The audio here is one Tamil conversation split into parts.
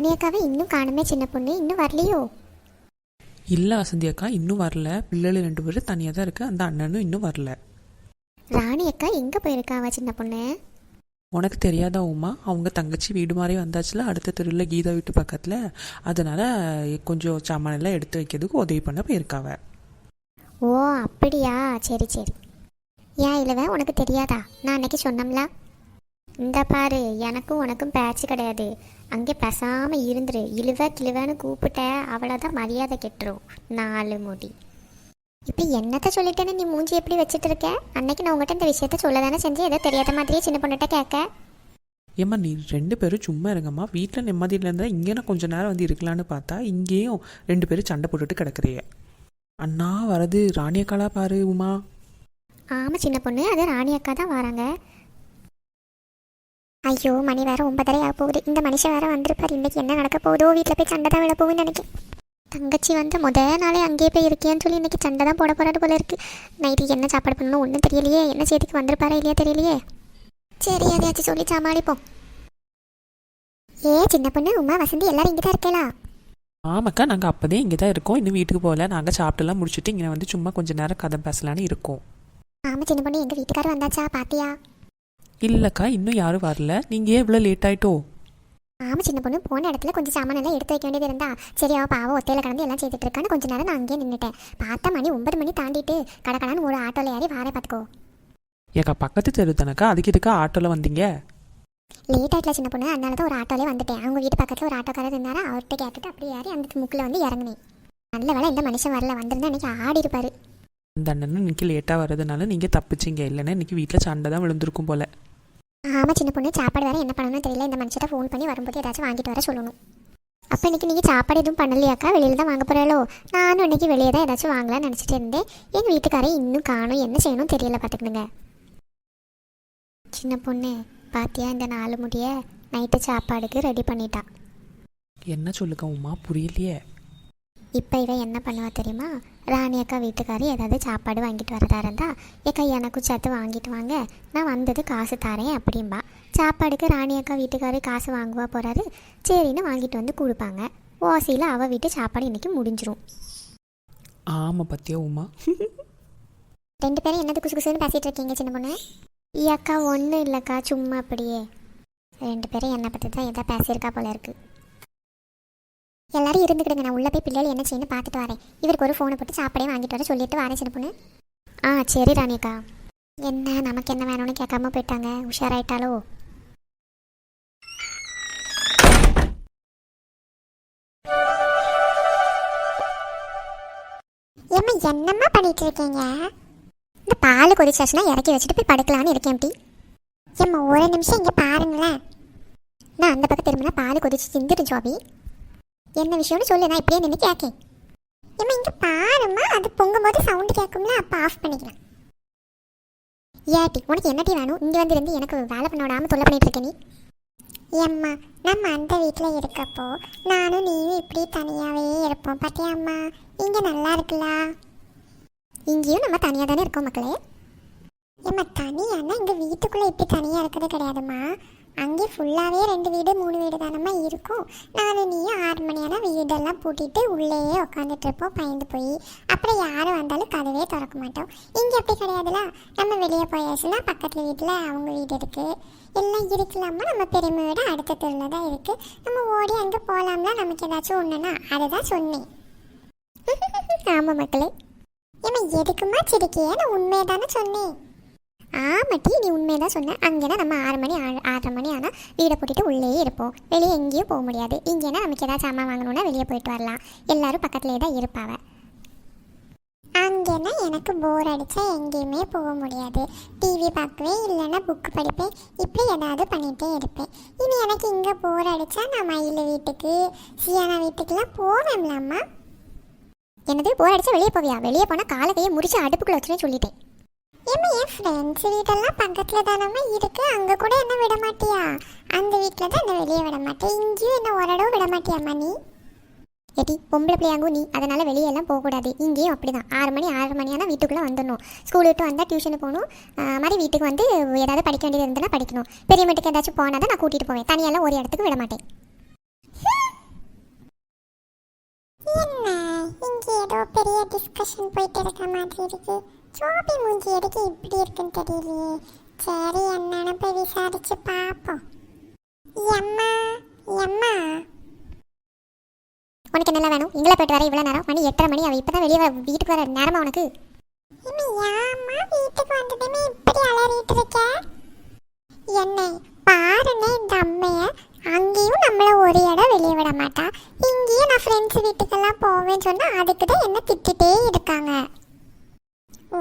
ராணி அக்காவை இன்னும் காணுமே சின்ன பொண்ணு. இன்னும் வரலையோ? இல்லை வசந்தி அக்கா இன்னும் வரல. பிள்ளைகள் ரெண்டு பேரும் தனியாக தான் இருக்கு. அந்த அண்ணனும் இன்னும் வரல. ராணி அக்கா எங்கே போயிருக்காவா சின்ன பொண்ணு? உனக்கு தெரியாதா உமா? அவங்க தங்கச்சி வீடு மாதிரி வந்தாச்சுல அடுத்த தெருவில் கீதா வீட்டு பக்கத்தில். அதனால கொஞ்சம் சாமான் எல்லாம் எடுத்து வைக்கிறதுக்கு உதவி பண்ண போயிருக்காவ ஓ அப்படியா? சரி சரி. ஏன் இல்லவே உனக்கு தெரியாதா? நான் அன்னைக்கு சொன்னோம்ல. இந்த பாரு எனக்கும் உனக்கும் பேச்சு கிடையாது. அங்கே பேசாமல் இருந்துரு. இழுவ கிழுவன்னு கூப்பிட்ட அவ்வளோதான் மரியாதை கெட்டுரும். நாலு முடி. இப்போ என்னத்த சொல்லிட்டேன்னு நீ மூஞ்சி எப்படி வச்சுட்டு இருக்க? அன்னைக்கு நான் உங்கள்கிட்ட இந்த விஷயத்த சொல்ல தானே செஞ்சு ஏதோ தெரியாத மாதிரியே சின்ன பொண்ணுகிட்ட கேட்க. ஏம்மா நீ ரெண்டு பேரும் சும்மா இருங்கம்மா. வீட்டில் நிம்மதியில் இருந்தால் இங்கே நான் கொஞ்ச நேரம் வந்து இருக்கலான்னு பார்த்தா இங்கேயும் ரெண்டு பேரும் சண்டை போட்டுட்டு கிடக்குறிய அண்ணா வரது ராணியக்காலா பாரு உமா. ஆமாம் சின்ன பொண்ணு. அது ராணி அக்கா தான் வராங்க. ஐயோ மணி வேற ஒன்பதரை ஆக போகுது. இந்த மனுஷன் வேற வந்திருப்பாரு. இன்னைக்கு என்ன நடக்க போகுதோ வீட்டில் போய் சண்டை தான் விட போகுதுன்னு நினைக்கிறேன். தங்கச்சி வந்து முத நாளே அங்கேயே போய் இருக்கேன்னு சொல்லி இன்னைக்கு சண்டை தான் போட போறாரு போல இருக்கு. நைட்டுக்கு என்ன சாப்பாடு பண்ணணும் ஒன்றும் தெரியலையே. என்ன செய்திக்கு வந்திருப்பாரா இல்லையா தெரியலையே. சரி அதையாச்சும் சொல்லி சமாளிப்போம். ஏ சின்ன பொண்ணு உமா வசந்தி எல்லாரும் இங்கே தான் இருக்கலா? ஆமாக்கா நாங்கள் அப்போதே இங்கே தான் இருக்கோம். இன்னும் வீட்டுக்கு போகல. நாங்கள் சாப்பிட்டுலாம் முடிச்சுட்டு இங்கே வந்து சும்மா கொஞ்ச நேரம் கதை பேசலான்னு இருக்கோம். ஆமாம் சின்ன பொண்ணு எங்கள் வீட்டுக்காரர் வந்தாச்சா? பாத்தியா? இல்லைக்கா இன்னும் யாரும் வரல. நீங்கள் ஏன் இவ்வளோ லேட் ஆயிட்டோ? ஆமாம் சின்ன பொண்ணு போன இடத்துல கொஞ்சம் சாமான் எல்லாம் எடுத்து வைக்க வேண்டியது இருந்தா சரி அவ பாவம் ஒத்தையில கடந்து எல்லாம் செய்துட்டு இருக்கான்னு கொஞ்ச நேரம் நான் அங்கேயே நின்றுட்டேன் பார்த்தா மணி ஒன்பது மணி தாண்டிட்டு கடக்கடான்னு ஒரு ஆட்டோல ஏறி வாரே பார்த்துக்கோ. ஏக்கா பக்கத்து தெரு தானக்கா? அதுக்கு இதுக்கா ஆட்டோவில் வந்தீங்க? லேட் ஆயிட்டல சின்ன பொண்ணு அதனால தான் ஒரு ஆட்டோலே வந்துட்டேன். அவங்க வீட்டு பக்கத்தில் ஒரு ஆட்டோக்காரர் இருந்தாரா அவர்கிட்ட கேட்டுட்டு அப்படியே ஏறி அந்த முக்கில் வந்து இறங்குனேன். நல்ல வேளை இந்த மனுஷன் வரல வந்திருந்தா இன்னைக்கு ஆடி இருப்பாரு. அந்த அண்ணனும் இன்னைக்கு லேட்டாக வர்றதுனால நீங்கள் தப்பிச்சிங்க. இல்லைன்னா இன்னைக்கு வீட்டில் சண்டை தான் விழுந்திருக்கும் போல. ஆமாம் சின்ன பொண்ணு சாப்பாடு வேற என்ன பண்ணணும்னு தெரியல. இந்த மனுஷத்தை ஃபோன் பண்ணி வரும்போது ஏதாச்சும் வாங்கிட்டு வர சொல்லணும். அப்போ இன்றைக்கி நீங்கள் சாப்பாடு எதுவும் பண்ணலையாக்கா? வெளியில் தான் வாங்க போகிறாளோ நானும் இன்னைக்கு வெளியே தான் ஏதாச்சும் வாங்கலாம்னு நினச்சிட்டு இருந்தேன். எங்கள் வீட்டுக்காரே இன்னும் காணும். என்ன செய்யணும் தெரியல பார்த்துக்கணுங்க சின்ன பொண்ணு பாத்தியா இந்த நாலு முடிய? நைட்டு சாப்பாடுக்கு ரெடி பண்ணிட்டா. என்ன சொல்லுங்க உமா புரியலையே. இப்போ இவ என்ன பண்ணுவா தெரியுமா? ராணி அக்கா வீட்டுக்காரி ஏதாவது சாப்பாடு வாங்கிட்டு வரதா இருந்தா ஏக்கா எனக்கும் சேர்த்து வாங்கிட்டு வாங்க. நான் வந்தது காசு தரேன் அப்படிம்பா. சாப்பாடுக்கு ராணி அக்கா வீட்டுக்காரி காசு வாங்குவா போறாரு. சரின்னு வாங்கிட்டு வந்து கொடுப்பாங்க. ஓசையில் அவ வீட்டு சாப்பாடு இன்னைக்கு முடிஞ்சிரும். ஆமாம் பத்தியா உமா? ரெண்டு பேரும் என்னது குசு குசுன்னு பேசிட்டு இருக்கீங்க சின்ன பொண்ணு? அக்கா ஒன்றும் இல்லைக்கா சும்மா அப்படியே. ரெண்டு பேரும் என்னை பற்றி தான் எதாவது பேசியிருக்கா போல இருக்கு. எல்லாரும் இருந்துக்கிடுங்க. நான் உள்ளே போய் பிள்ளைகள் என்ன செய்யணும் பார்த்துட்டு வரேன். இவருக்கு ஒரு ஃபோனை போட்டு சாப்பாடே வாங்கிட்டு வர சொல்லிட்டு வரேன் சின்ன பொண்ணு. ஆ சரி ராணிக்கா. என்ன நமக்கு என்ன வேணும்னு கேட்காம போயிட்டாங்க. உஷாராயிட்டாலோ ஏம்மா என்னம்மா பண்ணிட்டு இருக்கீங்க? இந்த பால் கொதிச்சாச்சுன்னா இறக்கி வச்சுட்டு போய் படுக்கலான்னு இருக்கேன் எப்படி ஏம்மா ஒரு நிமிஷம் இங்கே பாருங்களேன். நான் அந்த பக்கம் திரும்பினா பால் கொதிச்சு சிந்துட்டு ஜோபி. என்ன விஷயம்னு சொல்லு நான் இப்படியே நின்று கேட்கேன் ஏம்மா இங்கே பாருமா அது பொங்கும்போது சவுண்டு கேட்கும்ல அப்போ ஆஃப் பண்ணிக்கலாம். ஏட்டி உனக்கு என்ன டீ வேணும்? இங்கே வந்து இருந்து எனக்கு வேலை பண்ண விடாமல் தொல்லை பண்ணிட்டு இருக்க நீ? ஏம்மா நம்ம அந்த வீட்டில் இருக்கப்போ நானும் நீயும் இப்படி தனியாகவே இருப்போம் பார்த்தியா அம்மா இங்கே நல்லா இருக்குல்ல? இங்கேயும் நம்ம தனியாக தானே இருக்கோம் மக்களே. ஏம்மா தனியானா இங்கே வீட்டுக்குள்ளே இப்படி தனியாக இருக்கிறது கிடையாதும்மா. அங்கே ஃபுல்லாகவே ரெண்டு வீடு மூணு வீடு தானம்மா இருக்கும். நானும் நீயும் ஆறு மணியான வீடெல்லாம் பூட்டிட்டு உள்ளேயே உட்காந்துட்டு இருப்போம் பயந்து போய். அப்புறம் யாரும் வந்தாலும் கதவே திறக்க மாட்டோம். இங்கே அப்படி கிடையாதுல. நம்ம வெளியே போயாச்சுன்னா பக்கத்தில் வீட்டில் அவங்க வீடு இருக்குது எல்லாம் இருக்கலாமா நம்ம பெருமை விட அடுத்த தெருவில் தான் இருக்குது நம்ம ஓடி அங்கே போகலாம்ல நமக்கு ஏதாச்சும் ஒன்றுனா அதை தான் சொன்னேன். ஆமாம் மக்களே. ஏமா எதுக்குமா சிரிக்கியே நான் உண்மையை தானே சொன்னேன். ஆமாட்டி நீ உண்மையை தான் சொன்ன. அங்கேனா நம்ம ஆறு மணி ஆறு ஆறரை மணி ஆனால் வீடை பூட்டிட்டு உள்ளேயே இருப்போம். வெளியே எங்கேயும் போக முடியாது. இங்கேனா நமக்கு ஏதாவது சாமான் வாங்கணும்னா வெளியே போயிட்டு வரலாம். எல்லாரும் பக்கத்துலேயே தான் இருப்பாவ. அங்கேனா எனக்கு போர் அடித்தா எங்கேயுமே போக முடியாது. டிவி பார்க்குவேன் இல்லைன்னா புக்கு படிப்பேன். இப்படி ஏதாவது பண்ணிகிட்டே இருப்பேன். இனி எனக்கு இங்கே போர் அடித்தா நான் மயில் வீட்டுக்கு சியானா வீட்டுக்கெலாம் போவேன்லாம்மா என்னது போர் அடித்தா வெளியே போவியா? வெளியே போனால் காலை கையை முறிச்சு அடுப்புக்குள்ளே வச்சுன்னு சொல்லிட்டேன். ஏமா என் ஃப்ரெண்ட்ஸ் வீடெல்லாம் பக்கத்தில் தானம்மா இருக்கு. அங்கே கூட என்ன விட மாட்டியா அந்த வீட்டில் தான் என்ன வெளியே விட மாட்டேன் இங்கேயும் என்ன ஓரளவு விட மாட்டியாம்மா நீ? எட்டி பொம்பளை பிள்ளையாங்கும் நீ. அதனால் வெளியெல்லாம் போகக்கூடாது. இங்கேயும் அப்படி தான் ஆறு மணி ஆறு மணியானா வீட்டுக்குள்ளே வந்துடணும். ஸ்கூல் விட்டு வந்தால் டியூஷனு போகணும். மாதிரி வீட்டுக்கு வந்து ஏதாவது படிக்க வேண்டியது இருந்ததுன்னா படிக்கணும். பெரிய மட்டுக்கு ஏதாச்சும் போனால் தான் நான் கூட்டிகிட்டு போவேன். தனியெல்லாம் ஒரு இடத்துக்கு விட மாட்டேன் என்ன? இங்கே ஏதோ பெரிய டிஸ்கஷன் போயிட்டு இருக்க மாதிரி இருக்குது சோபி மூஞ்சி எதுக்கு இப்படி இருக்குன்னு தெரியலையே. சரி என்னன்னு போய் விசாரிச்சு பார்ப்போம். எம்மா எம்மா. உனக்கு என்னெல்லாம் வேணும்? இங்கே போயிட்டு வர இவ்வளோ நேரம். மணி எட்டரை மணி. அவள் இப்போ தான் வெளியே வீட்டுக்கு வர நேரமா உனக்கு? இன்னும் ஏம்மா வீட்டுக்கு வந்ததுமே இப்படி அலறிட்டு இருக்க என்னை பாருங்க இந்த அம்மைய அங்கேயும் நம்மள ஒரு இடம் வெளியே விட மாட்டா இங்கேயும் நான் ஃப்ரெண்ட்ஸ் வீட்டுக்கெல்லாம் போவேன்னு சொன்னா அதுக்கு தான் என்ன திட்டிட்டே இருக்காங்க ஓ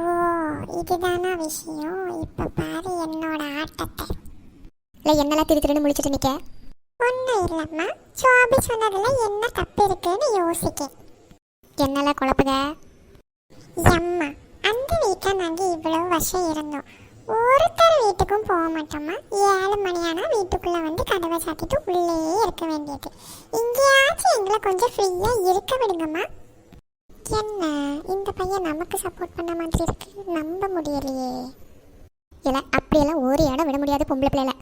இதுதானா விஷயம் இப்ப பாரு என்னோட ஆட்டத்தை இல்லை என்னெல்லாம் திரு திருன்னு முழிச்சிட்டு நிற்க ஒன்றும் இல்லைம்மா. சோபி சொன்னதுல என்ன தப்பு இருக்குன்னு யோசிக்கேன் என்னெல்லாம் குழப்புக? எம்மா அந்த வீட்டில் நாங்கள் இவ்வளோ வருஷம் இருந்தோம். ஒருத்தர் வீட்டுக்கும் போக மாட்டோம்மா. ஏழு மணியானா வீட்டுக்குள்ளே வந்து கதவை சாத்திட்டு உள்ளேயே இருக்க வேண்டியது. இங்கேயாச்சும் எங்களை கொஞ்சம் ஃப்ரீயாக இருக்க விடுங்கம்மா. என்ன? இந்த பையன் நமக்கு சப்போர்ட் பண்ண மாதிரி இருக்கு. நம்ப முடியலையே. இல்லை அப்படியெல்லாம் ஒரு இடம் விட முடியாது பொம்பளை பிள்ளைல.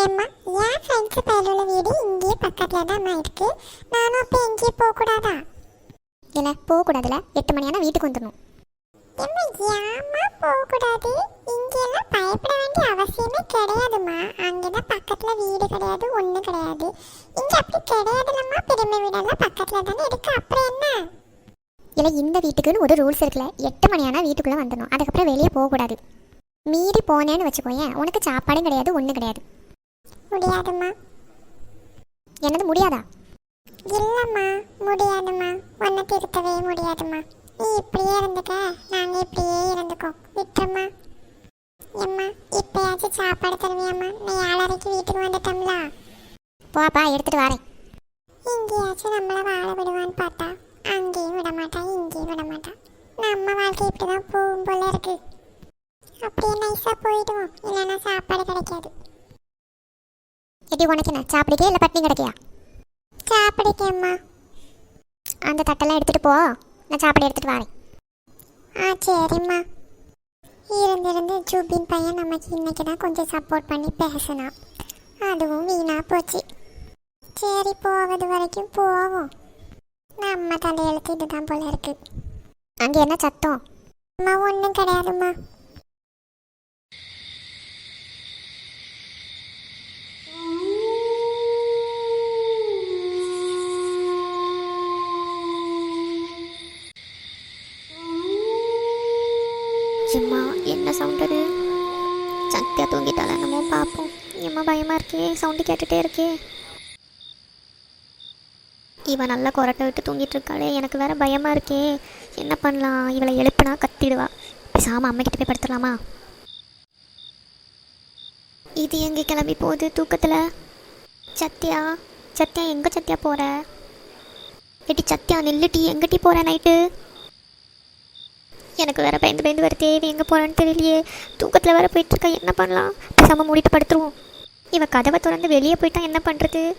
ஏம்மா என் ஃப்ரெண்ட்ஸ் பேரோட வீடு இங்கேயே பக்கத்தில் தான் இருக்கு. நானும் அப்போ எங்கேயும் போகக்கூடாதா? இல்லை போகக்கூடாதுல எட்டு மணியானா வீட்டுக்கு வந்துடணும். ஏம்மா ஏம்மா போகக்கூடாது? இங்கெல்லாம் பயப்பட வேண்டிய அவசியமே கிடையாதும்மா. அங்கதான் பக்கத்துல வீடு கிடையாது ஒன்றும் கிடையாது. இங்க அப்படி கிடையாதுல்லம்மா பெருமை வீடெல்லாம் பக்கத்துல தானே இருக்கு. அப்புறம் என்ன? இல்லை இந்த வீட்டுக்குன்னு ஒரு ரூல்ஸ் இருக்குல்ல. எட்டு மணியானா வீட்டுக்குள்ளே வந்துடணும். அதுக்கப்புறம் வெளியே போகக்கூடாது. மீறி போனேன்னு வச்சுக்கோயேன். உனக்கு சாப்பாடும் கிடையாது ஒன்றும் கிடையாது. முடியாதும்மா. என்னது முடியாதா? இல்லம்மா முடியாதும்மா. உன்னை திருத்தவே முடியாதும்மா. நீ இப்படியே இருந்துக்க நாங்க இப்படியே இருந்துக்கோ. விட்டுருமா எம்மா இப்பயாச்சும் சாப்பாடு தருவியம்மா. நீ ஏழரைக்கு வீட்டுக்கு வந்துட்டோம்ல. போப்பா எடுத்துகிட்டு வரேன். எங்கேயாச்சும் நம்மளை வாழ விடுவான்னு பார்த்தா அங்கேயும் விட மாட்டா இங்கேயும் விட மாட்டா. நம்ம வாழ்க்கை இப்படிதான் போகும் போல இருக்கு. அப்படியே நைஸா போயிடுவோம். இல்லைன்னா சாப்பாடு கிடைக்காது. எடி உனக்கு என்ன? சாப்பிடுக்கே இல்லை பட்னி கிடைக்கையா? சாப்பிடுக்கேம்மா அந்த தட்டெல்லாம் எடுத்துகிட்டு போ. நான் சாப்பாடு எடுத்துகிட்டு வரேன். ஆ சரிம்மா. இருந்திருந்து ஜூபின் பையன் நமக்கு இன்றைக்கி தான் கொஞ்சம் சப்போர்ட் பண்ணி பேசினான். அதுவும் வீணாக போச்சு. சரி போவது வரைக்கும் போவோம். நம்ம தலையெழுத்து இதுதான் போல இருக்கு. அங்கே என்ன சத்தம்? அம்மா ஒன்றும் கிடையாதும்மா. எம்மா என்ன சவுண்ட் அது? சத்தியா தூங்கிட்டால நம்ம பார்ப்போம் எம்மா பயமாக இருக்கே? சவுண்டு கேட்டுகிட்டே இருக்கே. இவன் நல்லா கொரட்டை விட்டு தூங்கிட்டு இருக்காளே. எனக்கு வேற பயமாக இருக்கே. என்ன பண்ணலாம்? இவளை எழுப்புனா கத்திடுவா. பேசாமல் அம்மைக்கிட்ட போய் படுத்துடலாமா? இது எங்கே கிளம்பி போகுது தூக்கத்தில்? சத்யா சத்யா எங்கே சத்யா போகிற எட்டி சத்யா நில்லுட்டி எங்கிட்டி போகிற நைட்டு எனக்கு வேறு பயந்து பயந்து வர தேவை எங்கே போகிறான்னு தெரியலையே. தூக்கத்தில் வேறு போயிட்டுருக்கா என்ன பண்ணலாம்? பேசாமல் மூடிட்டு படுத்துருவோம். இவன் கதவை திறந்து வெளியே போயிட்டா என்ன பண்ணுறது